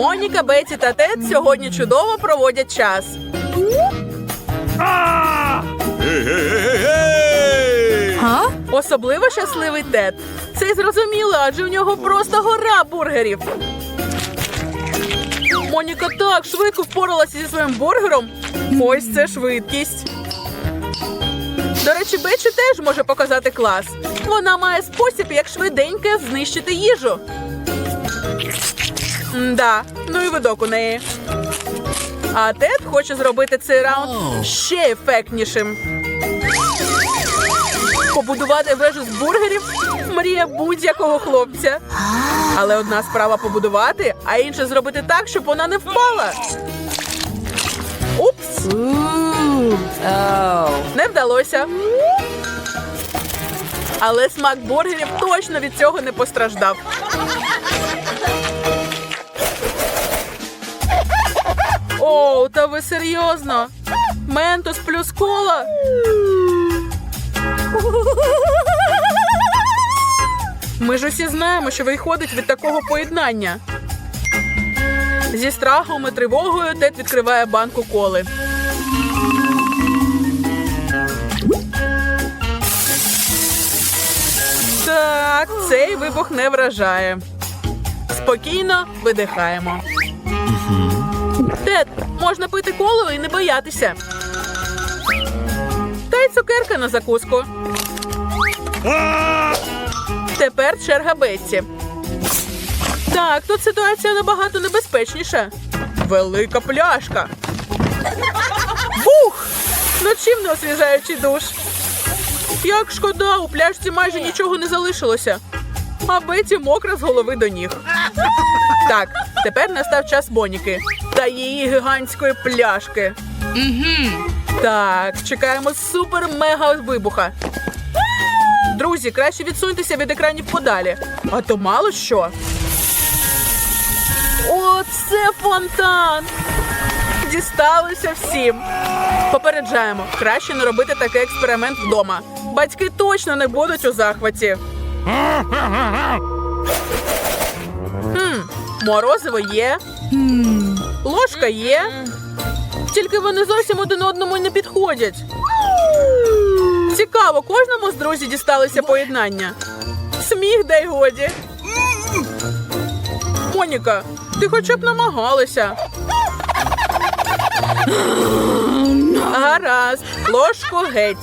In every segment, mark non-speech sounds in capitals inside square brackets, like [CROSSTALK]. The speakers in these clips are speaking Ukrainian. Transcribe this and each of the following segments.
Моніка, Беті та Тед сьогодні чудово проводять час. Особливо щасливий Тед. Це й зрозуміло, адже у нього просто гора бургерів. Моніка так швидко впоралася зі своїм бургером. Ось це швидкість. До речі, Бечі теж може показати клас. Вона має спосіб, як швиденько знищити їжу. Да, ну і видок у неї. А Тед хоче зробити цей раунд ще ефектнішим. Побудувати вежу з бургерів мрія будь-якого хлопця. Але одна справа побудувати, а інша зробити так, щоб вона не впала. Упс, не вдалося. Але смак бургерів точно від цього не постраждав. Оу, та ви серйозно? Ментос плюс кола? Ми ж усі знаємо, що виходить від такого поєднання. Зі страхом і тривогою Тед відкриває банку коли. Так, цей вибух не вражає. Спокійно видихаємо. Тед, можна пити коло і не боятися. Та й цукерка на закуску. Тепер черга Бетті. Так, тут ситуація набагато небезпечніша. Велика пляшка. Бух! Ну чим не освіжаючий душ? Як шкода, у пляшці майже нічого не залишилося. А Беті мокра з голови до ніг. Так, тепер настав час Боніки та її гігантської пляшки. Так, чекаємо супер-мега вибуха. Друзі, краще відсуньтеся від екранів подалі. А то мало що. Оце фонтан! Дісталося всім. Попереджаємо, краще не робити такий експеримент вдома. Батьки точно не будуть у захваті. [LAUGHS] Хм, морозиво є. Ложка є. Тільки вони зовсім один одному не підходять. Цікаво, кожному з друзів дісталося поєднання. Сміх дай годі. Моніка, ти хоча б намагалася. Гаразд, ложку геть.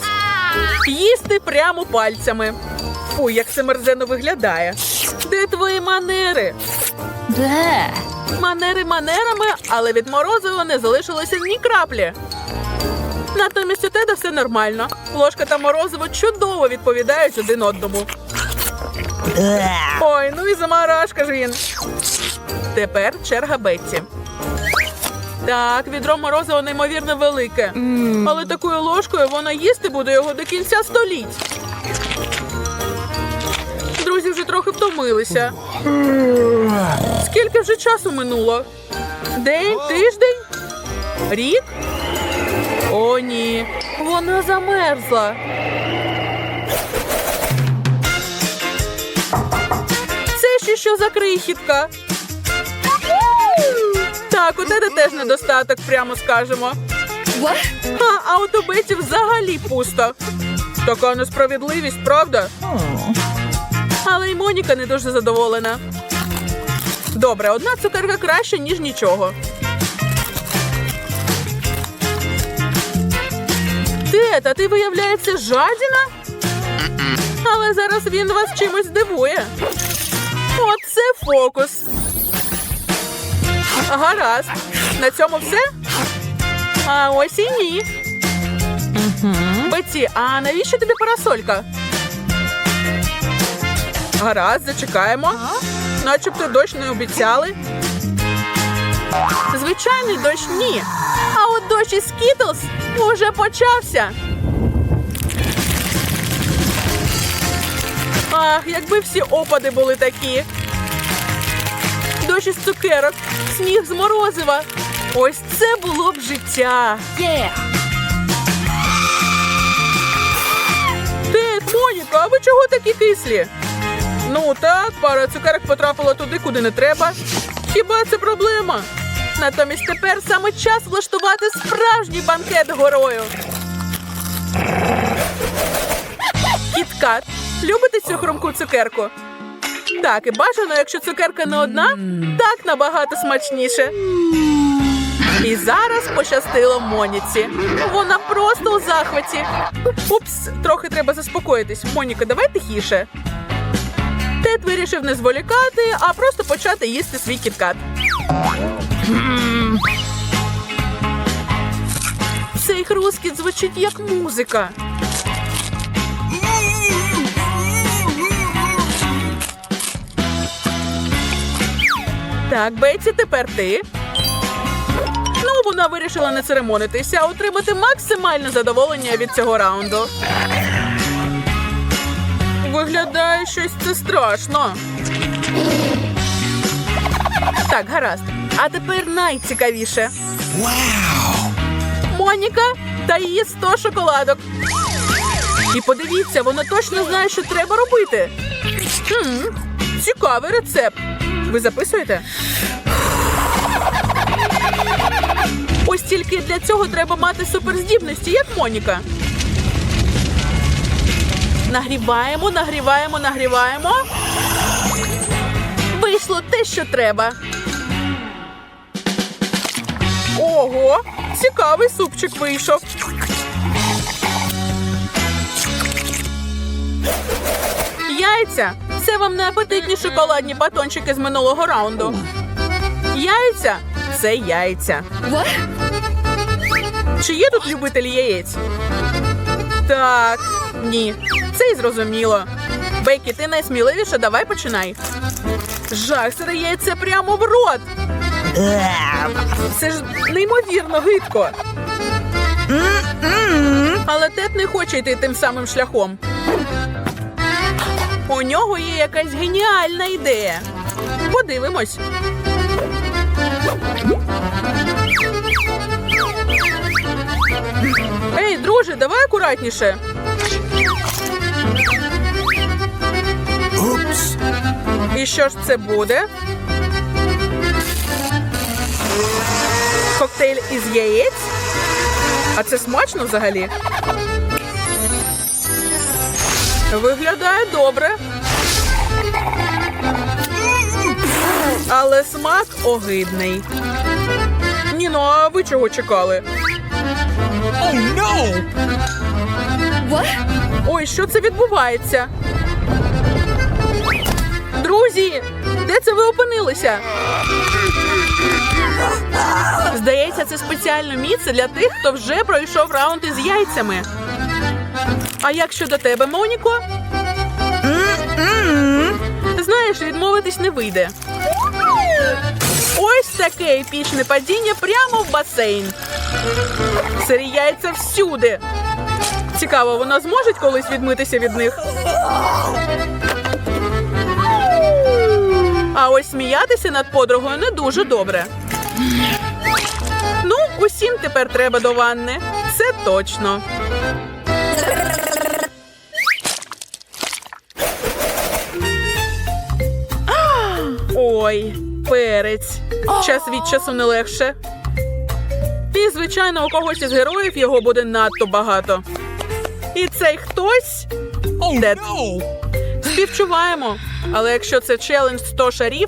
Їсти прямо пальцями. Фу, як це мерзено виглядає. Де твої манери? Де? Манери манерами, але від морозива не залишилося ні краплі. Натомість у Теда все нормально. Ложка та морозиво чудово відповідають один одному. Ой, ну і замарашка ж він. Тепер черга Бетті. Так, відро морозива неймовірно велике. Але такою ложкою вона їсти буде його до кінця століть. Трохи втомилися. Скільки вже часу минуло? День, тиждень? Рік? О, ні. Вона замерзла. Це ще що за крихітка? Так, у тебе теж недостаток, прямо скажемо. What? А, а у Беті взагалі пусто. Така несправедливість, правда? Й Моніка не дуже задоволена. Добре, одна цукерка краще, ніж нічого. Тет, а ти, виявляється, жадіна? Але зараз він вас чимось здивує. Оце фокус. Гаразд. На цьому все? А ось і ні. Беті, а навіщо тобі парасолька? Гаразд, зачекаємо. Начебто дощ не обіцяли. Звичайний дощ ні. А от дощ із Скітлз уже почався. Ах, якби всі опади були такі. Дощ із цукерок, сніг з морозива. Ось це було б життя. Yeah. Тед, Моніка, а ви чого такі кислі? Ну так, пара цукерок потрапила туди, куди не треба. Хіба це проблема? Натомість тепер саме час влаштувати справжній банкет горою. Кіткат. Любите цю хрумку цукерку? Так, і бажано, якщо цукерка не одна, так набагато смачніше. І зараз пощастило Моніці. Вона просто у захваті. Упс, трохи треба заспокоїтись. Моніка, давай тихіше. Тед вирішив не зволікати, а просто почати їсти свій кіткат. Цей хрускіт звучить як музика. Так, Бетсі, тепер ти. Ну, вона вирішила не церемонитися, а отримати максимальне задоволення від цього раунду. Виглядає щось це страшно. Так, гаразд. А тепер найцікавіше. Вау! Моніка та її 100 шоколадок. І подивіться, вона точно знає, що треба робити. Хм, цікавий рецепт. Ви записуєте? Ось тільки для цього треба мати суперздібності, як Моніка. Нагріваємо, нагріваємо, нагріваємо. Вийшло те, що треба. Ого, цікавий супчик вийшов. Яйця. Це вам не апетитні шоколадні батончики з минулого раунду. Яйця це яйця. Чи є тут любителі яєць? Так, ні. Це й зрозуміло. Бейкі, ти найсміливіша, давай починай. Жах, сире прямо в рот. Це ж неймовірно гидко. Але Тед не хоче йти тим самим шляхом. У нього є якась геніальна ідея. Подивимось. Ей, друже, давай акуратніше. І що ж це буде? Коктейль із яєць? А це смачно взагалі? Виглядає добре. Але смак огидний. Ні, ну а ви чого чекали? What? Ой, що це відбувається? Друзі, де це ви опинилися? Здається, це спеціальне місце для тих, хто вже пройшов раунд із яйцями. А як щодо тебе, Моніко? Знаєш, відмовитись не вийде. Ось таке епічне падіння прямо в басейн. Сирі яйця всюди. Цікаво, вона зможе колись відмитися від них. А ось сміятися над подругою не дуже добре. Ну, усім тепер треба до ванни. Це точно. Ой, перець. Час від часу не легше. І, звичайно, у когось із героїв його буде надто багато. І цей хтось Дед. Співчуваємо. Але якщо це челендж 100 шарів,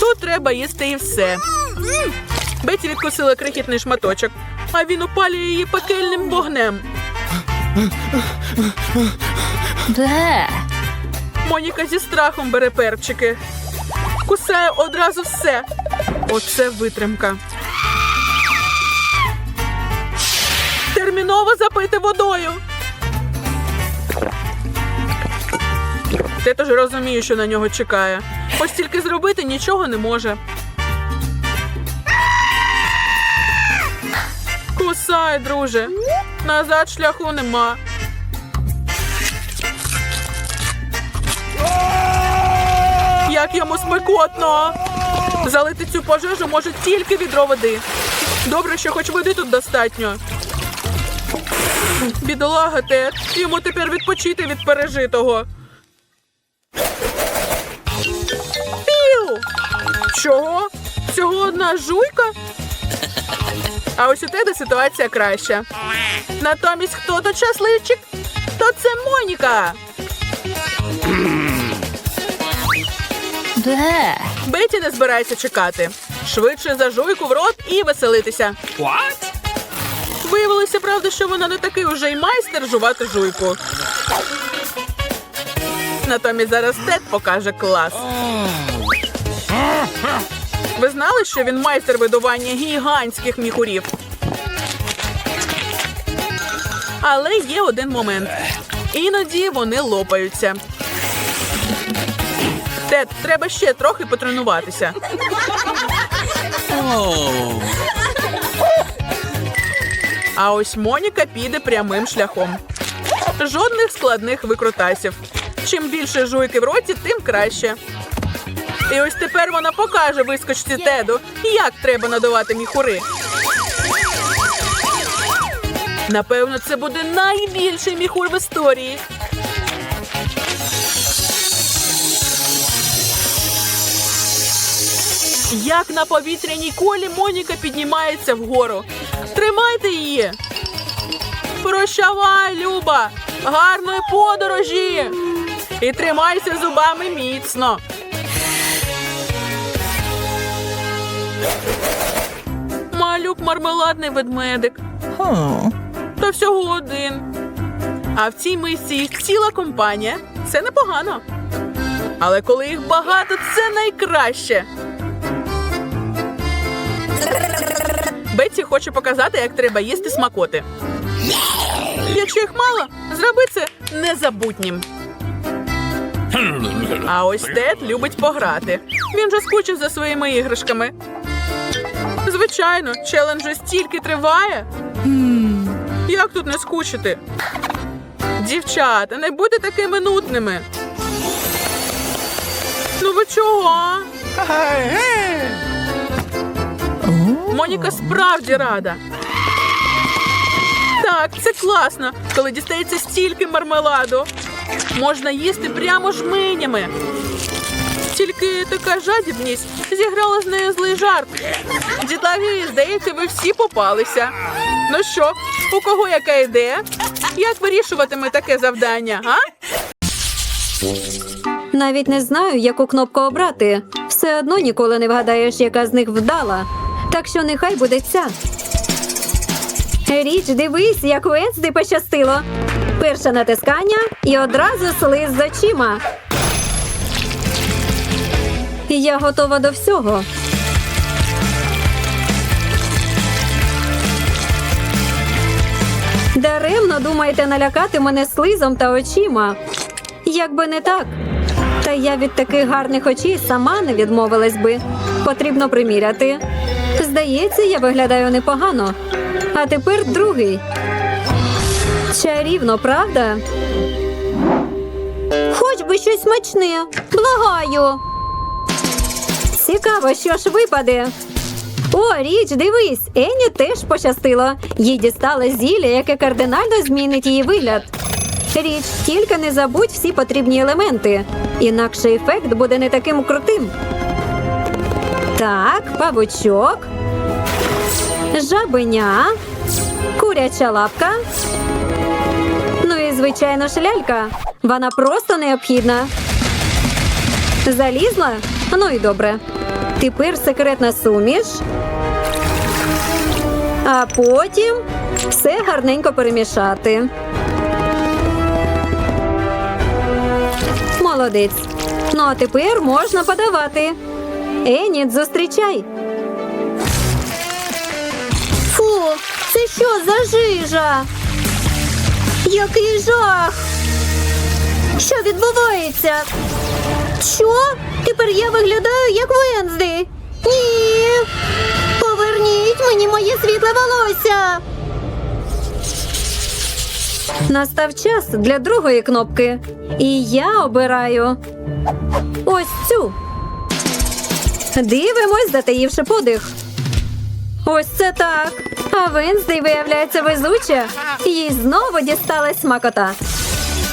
то треба їсти і все. Беті відкусила крихітний шматочок, а він опалює її пекельним вогнем. Bleh. Моніка зі страхом бере перчики. Кусає одразу все. Оце витримка. Терміново запити водою. Ти теж розуміє, що на нього чекає. Ось тільки зробити нічого не може. Кусай, друже. Назад шляху нема. Як йому смикотно. Залити цю пожежу може тільки відро води. Добре, що хоч води тут достатньо. Бідолага Тед, йому тепер відпочити від пережитого. Чого? всього одна жуйка. А ось у тебе ситуація краща. Натомість хто тут щасливчик? То це Моніка. Bleh. Беті не збирається чекати. Швидше за жуйку в рот і веселитися. What? Виявилося, правда, що вона не такий уже й майстер жувати жуйку. Натомість зараз Тед покаже клас. Ви знали, що він майстер видування гігантських міхурів? Але є один момент. Іноді вони лопаються. Тед, треба ще трохи потренуватися. А ось Моніка піде прямим шляхом. Жодних складних викрутасів. Чим більше жуйки в роті, тим краще. І ось тепер вона покаже вискочці Теду, як треба надавати міхури. Напевно, це буде найбільший міхур в історії. Як на повітряній колі Моніка піднімається вгору. Тримайте її. Прощавай, Люба! Гарної подорожі! І тримайся зубами міцно. Малюк мармеладний ведмедик. Та всього один. А в цій мисці їх ціла компанія. Це непогано. Але коли їх багато, це найкраще. Бетті хоче показати, як треба їсти смакоти. Якщо їх мало, зроби це незабутнім. А ось Тед любить пограти. Він же скучив за своїми іграшками. Звичайно, челендж же стільки триває. Як тут не скучити? Дівчата, не будьте такими нудними. Ну ви чого? Моніка справді рада. Так, це класно, коли дістається стільки мармеладу. Можна їсти прямо жменями. Тільки така жадібність зіграла з нею злий жарт. Дітлаги, здається, ви всі попалися. Ну що, у кого яка ідея? Як вирішуватиме таке завдання, а? Навіть не знаю, яку кнопку обрати. Все одно ніколи не вгадаєш, яка з них вдала. Так що нехай буде ця. Річ, дивись, як Уенсди пощастило. Перше натискання і одразу слиз з очима. Я готова до всього. Даремно думаєте налякати мене слизом та очима. Якби не так. Та я від таких гарних очей сама не відмовилась би. Потрібно приміряти. Здається, я виглядаю непогано. А тепер другий. Чарівно, правда? Хоч би щось смачне. Благаю. Цікаво, що ж випаде. О, річ, дивись, Ені теж пощастило. Їй дісталось зілля, яке кардинально змінить її вигляд. Річ, тільки не забудь всі потрібні елементи. Інакше ефект буде не таким крутим. Так, павучок, жабеня, куряча лапка. Ну і звичайно ж лялька. Вона просто необхідна. Залізла? Ну і добре. Тепер секретна суміш. А потім все гарненько перемішати. Молодець. Ну а тепер можна подавати. Еніт, зустрічай. Фу, це що за жижа? Який жах? Що відбувається? Що? Тепер я виглядаю як Вензди. Ні. Поверніть мені моє світле волосся. Настав час для другої кнопки. І я обираю ось цю. Дивимось, затаївши подих. Ось це так. А Венздей виявляється везуча. Їй знову дісталась смакота.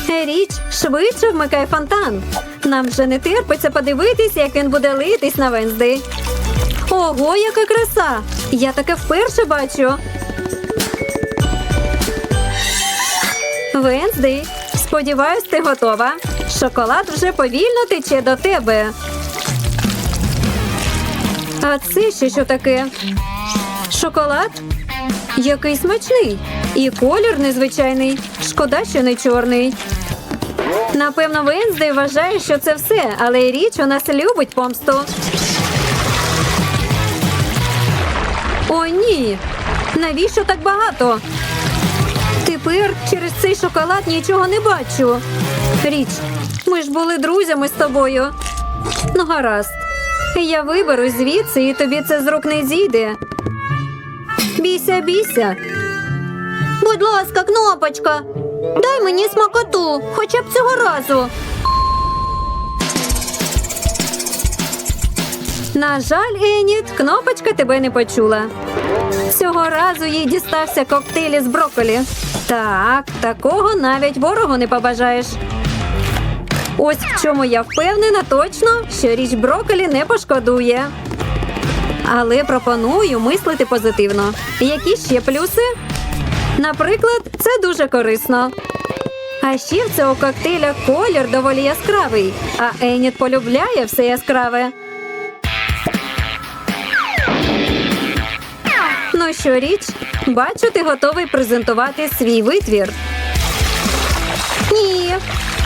Річ, швидше вмикай фонтан. Нам вже не терпиться подивитись, як він буде литись на Венздей. Ого, яка краса! Я таке вперше бачу. Венздей, сподіваюсь, ти готова. Шоколад вже повільно тече до тебе. А це ще що таке? Шоколад? Який смачний. І колір незвичайний. Шкода, що не чорний. Напевно, Венздей вважає, що це все, але річ у нас любить помсту. О, ні. Навіщо так багато? Тепер через цей шоколад нічого не бачу. Річ, ми ж були друзями з тобою. Ну, гаразд. Я виберусь звідси, і тобі це з рук не зійде. Бійся, бійся. Будь ласка, кнопочка. Дай мені смакоту, хоча б цього разу. На жаль, Еніт, кнопочка тебе не почула. Цього разу їй дістався коктейль із брокколі. Так, такого навіть ворогу не побажаєш. Ось в чому я впевнена точно, що річ брокколі не пошкодує. Але пропоную мислити позитивно. Які ще плюси? Наприклад, це дуже корисно. А ще в цього коктейля колір доволі яскравий, а Еніт полюбляє все яскраве. Ну що, річ, бачу, ти готовий презентувати свій витвір. Ні,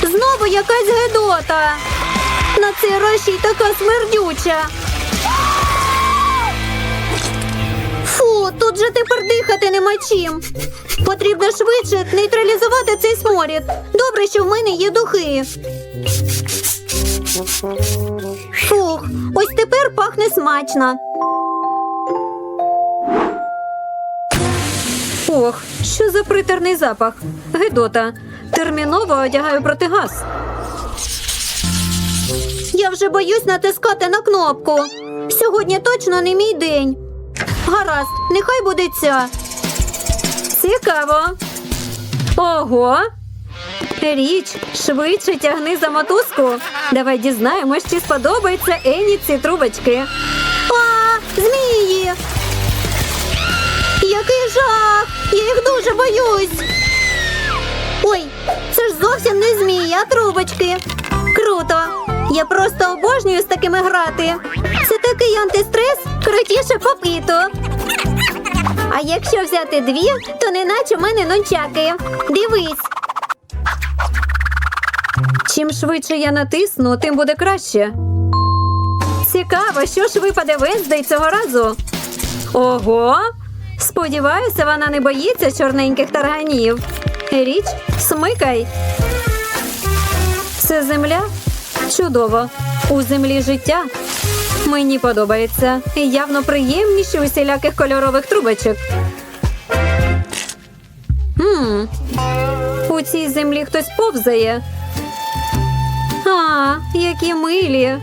знову якась гедота. На цей й така смердюча. Тут же тепер дихати нема чим. Потрібно швидше нейтралізувати цей сморід. Добре, що в мене є духи. Фух, ось тепер пахне смачно. Ох, що за притерний запах. Гедота. Терміново одягаю протигаз. Я вже боюсь натискати на кнопку. Сьогодні точно не мій день. Гаразд, нехай буде ця. Цікаво. Ого. Річ, швидше тягни за мотузку. Давай дізнаємось, чи сподобається Ені ці трубочки. А, змії! Який жах! Я їх дуже боюсь. Ой, це ж зовсім не змії, а трубочки. Круто! Я просто обожнюю з такими грати. Це такий антистрес, крутіше попиту. А якщо взяти дві, то неначе в мене нунчаки. Дивись. Чим швидше я натисну, тим буде краще. Цікаво, що ж випаде Венздей цього разу. Ого! Сподіваюся, вона не боїться чорненьких тарганів. Річ, смикай. Це земля? Чудово. У землі життя. Мені подобається. Явно приємніше усіляких кольорових трубочок. Хм. У цій землі хтось повзає. А, які милі.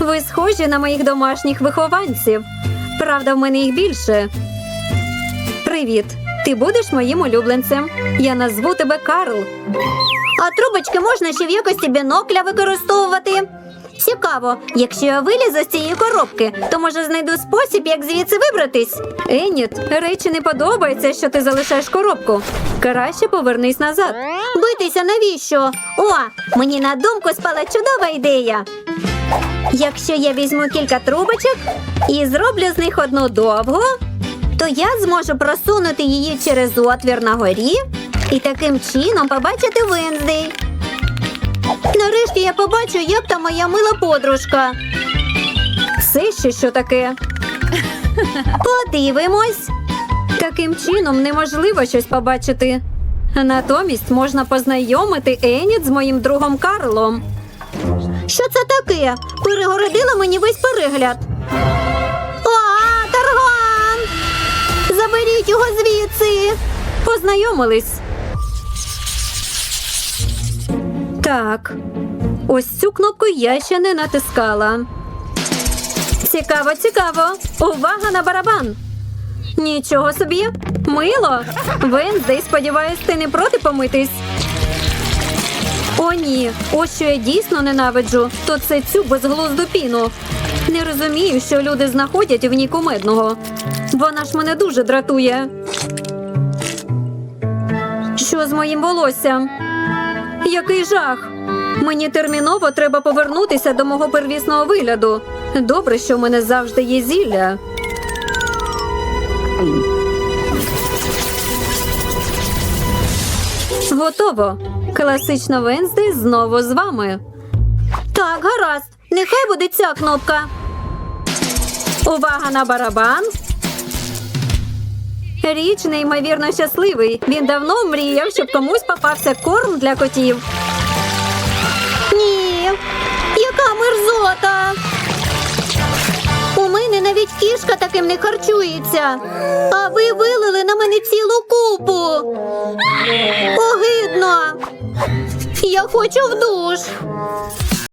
Ви схожі на моїх домашніх вихованців. Правда, в мене їх більше. Привіт. Ти будеш моїм улюбленцем. Я назву тебе Карл. А трубочки можна ще в якості бінокля використовувати. Цікаво, якщо я вилізу з цієї коробки, то може знайду спосіб, як звідси вибратись. Еніт, речі не подобається, що ти залишаєш коробку. Краще повернись назад. Битися навіщо? О, мені на думку спала чудова ідея. Якщо я візьму кілька трубочок і зроблю з них одну довгу, то я зможу просунути її через отвір на горі і таким чином побачити Венздей. Нарешті я побачу, як там моя мила подружка. Це ще що таке? Подивимось. Таким чином неможливо щось побачити. Натомість можна познайомити Еніт з моїм другом Карлом. Що це таке? Перегородила мені весь перегляд. А, тарган! Заберіть його звідси. Познайомились. Так. Ось цю кнопку я ще не натискала. Цікаво, цікаво. Увага на барабан. Нічого собі. Мило. Венздей, сподіваюсь, ти не проти помитись. О, ні. Ось що я дійсно ненавиджу, то це цю безглузду піну. Не розумію, що люди знаходять в ній кумедного. Вона ж мене дуже дратує. Що з моїм волоссям? Який жах! Мені терміново треба повернутися до мого первісного вигляду. Добре, що в мене завжди є зілля. Готово. Класично Венздей знову з вами. Так, гаразд. Нехай буде ця кнопка. Увага на барабан. Річ неймовірно щасливий. Він давно мріяв, щоб комусь попався корм для котів. Ні, яка мерзота. У мене навіть кішка таким не харчується. А ви вилили на мене цілу купу. Огидно. Я хочу в душ.